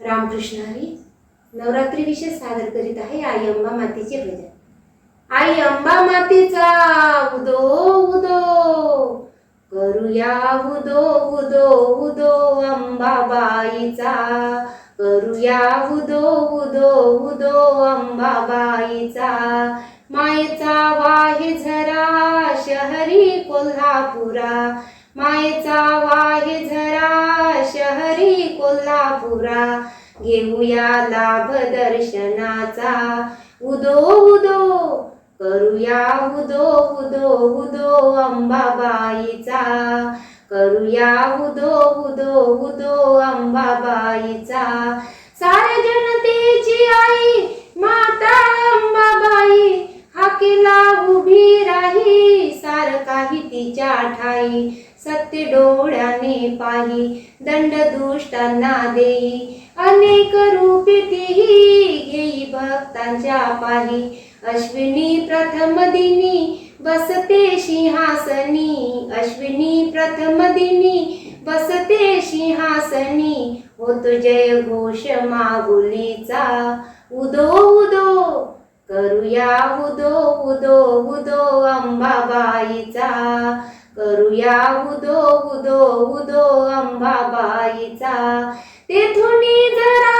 रामकृष्ण हरी नवरात्री विषय सादर करीत आहे आई अंबा मातेचे भजन. आई अंबा मातेचा उदो उदो करूया उदो उदो उदो अंबाबाईचा करूया उदो उदो उदो अंबाबाईचा मायेचा वाहे झरा शहरी कोल्हापुरा. मायेचा वाहे झरा कोल्हापुरा घेऊया लाभ दर्शनाचा. उदो उदो करूया उदो उदो उदो अंबाबाईचा. करूया उदो उदो उदो अंबाबाईचा. काही तिच्या ठाई. सत्य डोळ्याने पाही दंड दुष्टांना देई. अनेक रूपी तीही घेई भक्तांच्या पाही. अश्विनी प्रथम दिनी बसते सिंहासनी. अश्विनी प्रथम दिनी बसते सिंहासनी. होतो जय घोष मागुलीचा. उदो उदो. करूया उदो उदो उदो अंबाबाईचा. करूया उदो उदो उदो अंबाबाईचा. तेथून जरा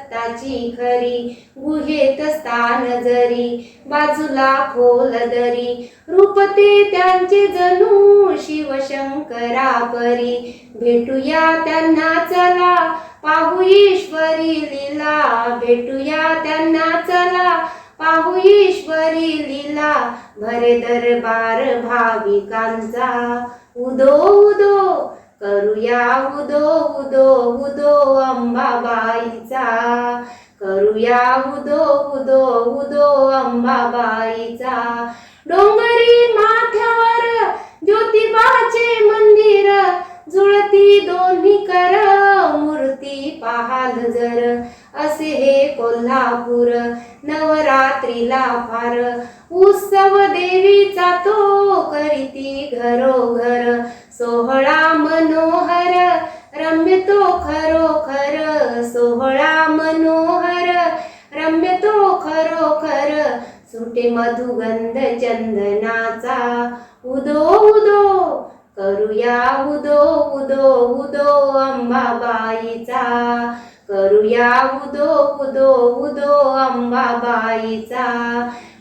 दत्ताची खरी गुहेत स्थान जरी बाजूला खोल दरी. रूपते त्यांचे जणू शिवशंकरा परी. भेटूया त्यांना चला पाहू ईश्वरी लीला. भेटूया त्यांना चला पाहू ईश्वरी लीला. भरे दरबार भाविकांचा. उदो उदो करूया उदो उदो उदो अंबाबाईचा. करूया उदो उदो उदो अंबाबाईचा. डोंगरी माथ्यावर ज्योतिबाचे मंदिर जुळती दोन्ही कर मूर्ती पाहाल जर. असे हे कोल्हापूर नवरात्रीला फार उत्सव देवीचा तो करीती घरोघर. सोहळा मनोहर रम्य तो खरोखर. सोहळा मनोहर रम्य तो खरोखर. सुटे मधुगंध चंदनाचा. उदो उदो करूया उदो उदो उदो अंबाबाईचा. करूया उदो उदो उदो अंबाबाईचा.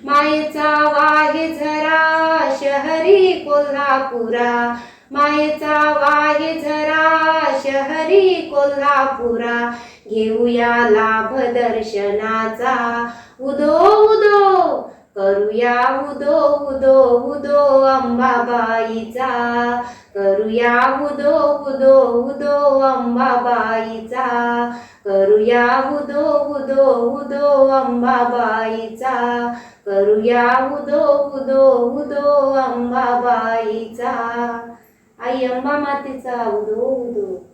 मायेचा वाहे झरा शहरी कोल्हापुरा. मायेचा वाहे झरा शहरी कोल्हापुरा. घेऊया लाभ दर्शनाचा. उदो उदो करूया उदो उदो उदो अंबाबाईचा. करूया उदो उदो उदो अंबाबाईचा. करूया उदो उदो उदो अंबाबाईचा. करूया उदो उदो उदो अंबाबाईचा. आई अंबा मातेचा उदो उदो